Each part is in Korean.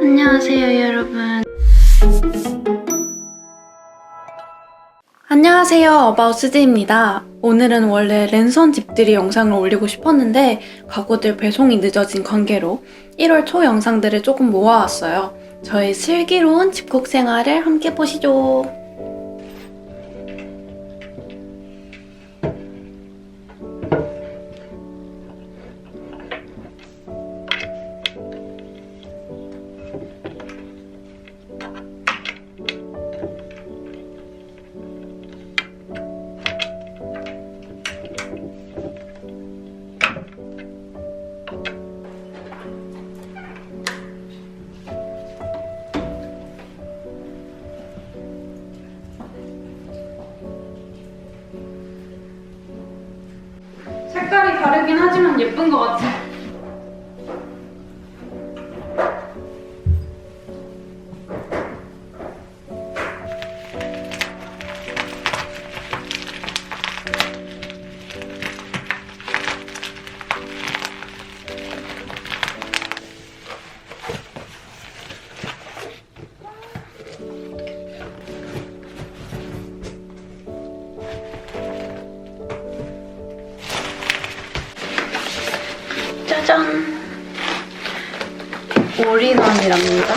안녕하세요, 여러분. 안녕하세요, 어바웃스지입니다. 오늘은 원래 랜선 집들이 영상을 올리고 싶었는데 가구들 배송이 늦어진 관계로 1월 초 영상들을 조금 모아왔어요. 저의 슬기로운 집콕 생활을 함께 보시죠. 하지만 예쁜 것 같아. 올인원이랍니다.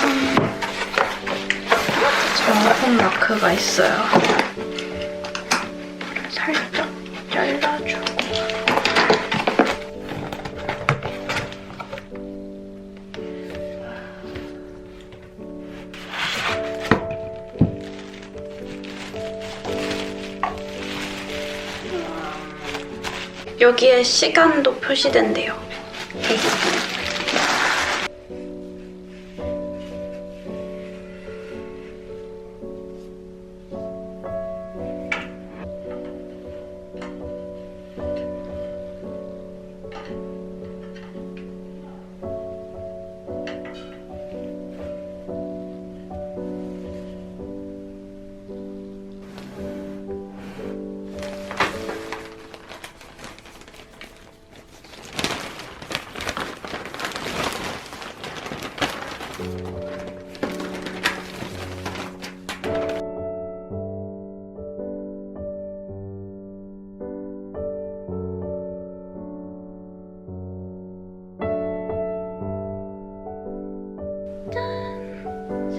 정품 마크가 있어요. 살짝 잘라주고. 여기에 시간도 표시된대요.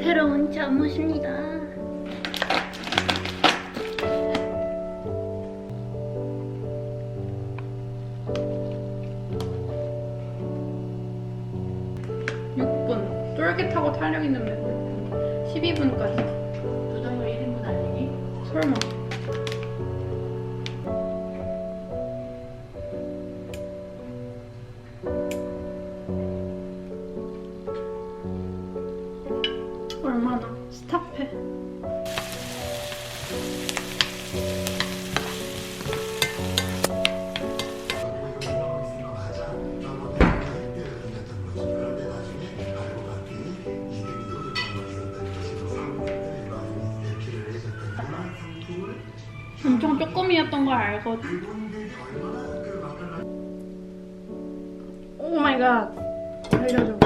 새로운 잠옷입니다. 있는 면 12분까지. 부정을 1인분 알리기. 설마. 걸 알거든. 오 마이 갓. 살려줘.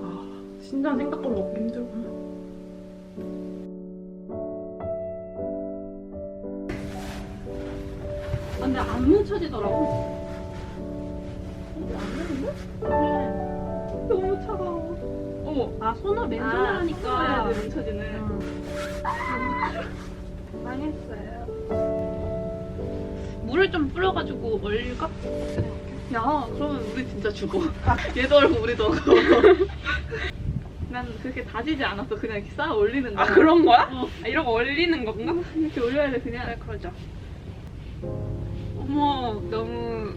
아, 신장 생각보다 먹기 힘들구나. 아, 근데 안 뭉쳐지더라고. 안 되는데? 네. 너무 차가워. 어머, 아, 손을 맨손을 하니까. 뭉쳐지네. 망했어요. 물을 좀 뿌려가지고 얼릴까? 야, 그러면 우리 진짜 죽어. 얘도 얼고 우리도 얼고. 난 그렇게 다지지 않았어. 그냥 이렇게 쌓아 올리는 거야. 아 그런 거야? 어. 아, 이런 거 얼리는 건가? 이렇게 올려야 돼, 그냥. 네 그러자. 어머 너무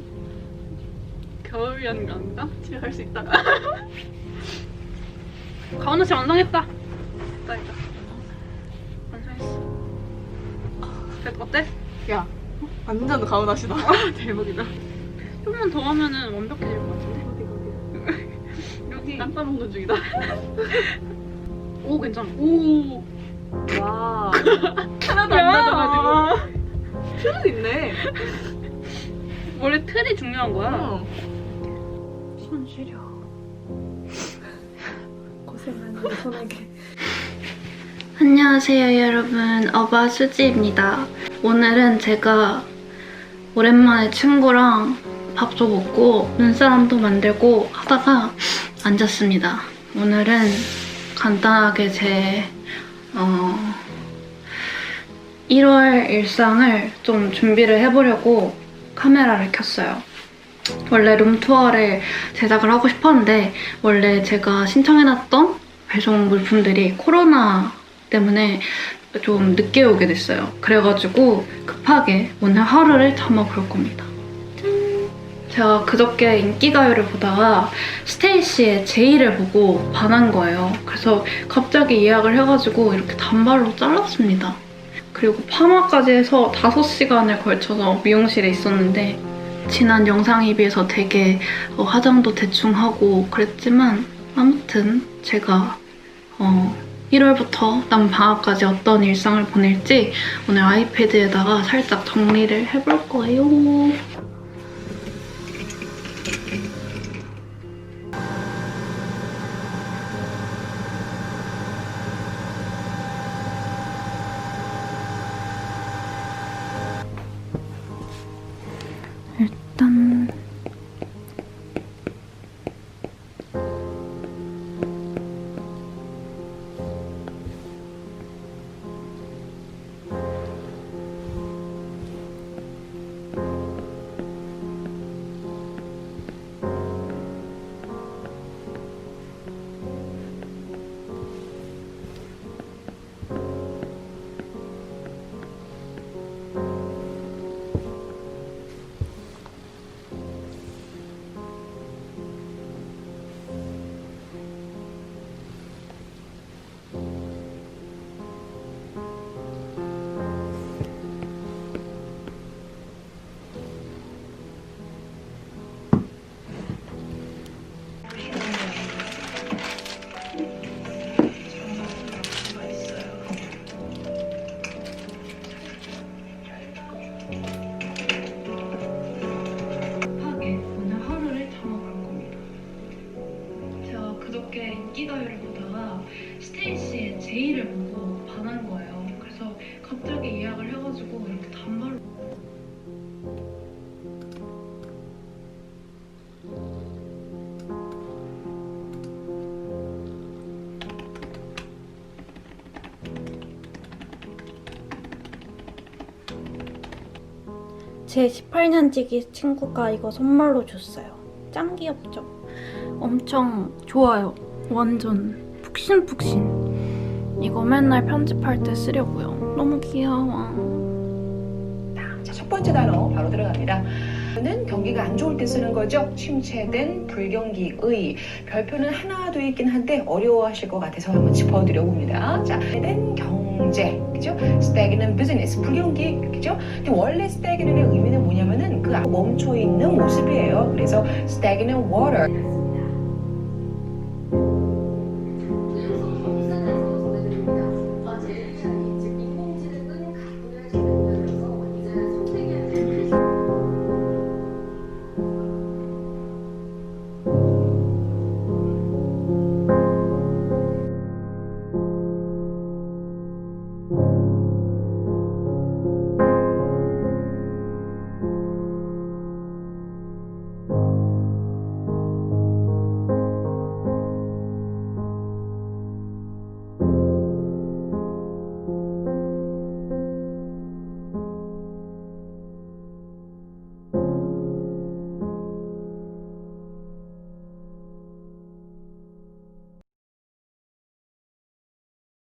겨울 연가인가? 집에 갈 수 있다. 가온우 씨 완성했다. 됐다 이거. 어때? 야, 완전 가오나시다. 대박이다. 좀만 더 하면은 완벽해질 것 같은데. 여기. 땀 싸먹는 중이다. 오 괜찮아. 오. 와. 하나도 안 낮아가지고. 틀은 있네. 원래 틀이 중요한 거야. 어. 손 시려. 고생하는 손에게. 안녕하세요 여러분 어바 수지입니다. 오늘은 제가 오랜만에 친구랑 밥도 먹고 눈사람도 만들고 하다가 앉았습니다. 오늘은 간단하게 제 어, 1월 일상을 좀 준비를 해보려고 카메라를 켰어요. 원래 룸투어를 제작을 하고 싶었는데 원래 제가 신청해놨던 배송 물품들이 코로나 때문에 좀 늦게 오게 됐어요. 그래가지고 급하게 오늘 하루를 참아볼 겁니다. 짠! 제가 그저께 인기가요를 보다가 스테이시의 제이를 보고 반한 거예요. 그래서 갑자기 예약을 해가지고 이렇게 단발로 잘랐습니다. 그리고 파마까지 해서 5시간을 걸쳐서 미용실에 있었는데 지난 영상에 비해서 되게 어, 화장도 대충 하고 그랬지만 아무튼 제가 어, 1월부터 남 방학까지 어떤 일상을 보낼지 오늘 아이패드에다가 살짝 정리를 해볼 거예요. 인기가요를 보다가 스테이시의 제이를 보고 반한 거예요. 그래서 갑자기 예약을 해가지고 이렇게 단발로 제 18년지기 친구가 이거 선물로 줬어요. 짱 귀엽죠? 엄청 좋아요. 완전 푹신푹신. 이거 맨날 편집할 때 쓰려고요. 너무 귀여워. 자, 첫 번째 단어 바로 들어갑니다. 는 경기가 안 좋을 때 쓰는 거죠. 침체된 불경기의 별표는 하나 더 있긴 한데 어려워하실 것 같아서 한번 짚어드려 봅니다. 자, 된 경제, 그죠? stagnant 불경기, 그죠? 근데 원래 stagnant의 의미는 뭐냐면은 그 멈춰 있는 모습이에요. 그래서 stagnant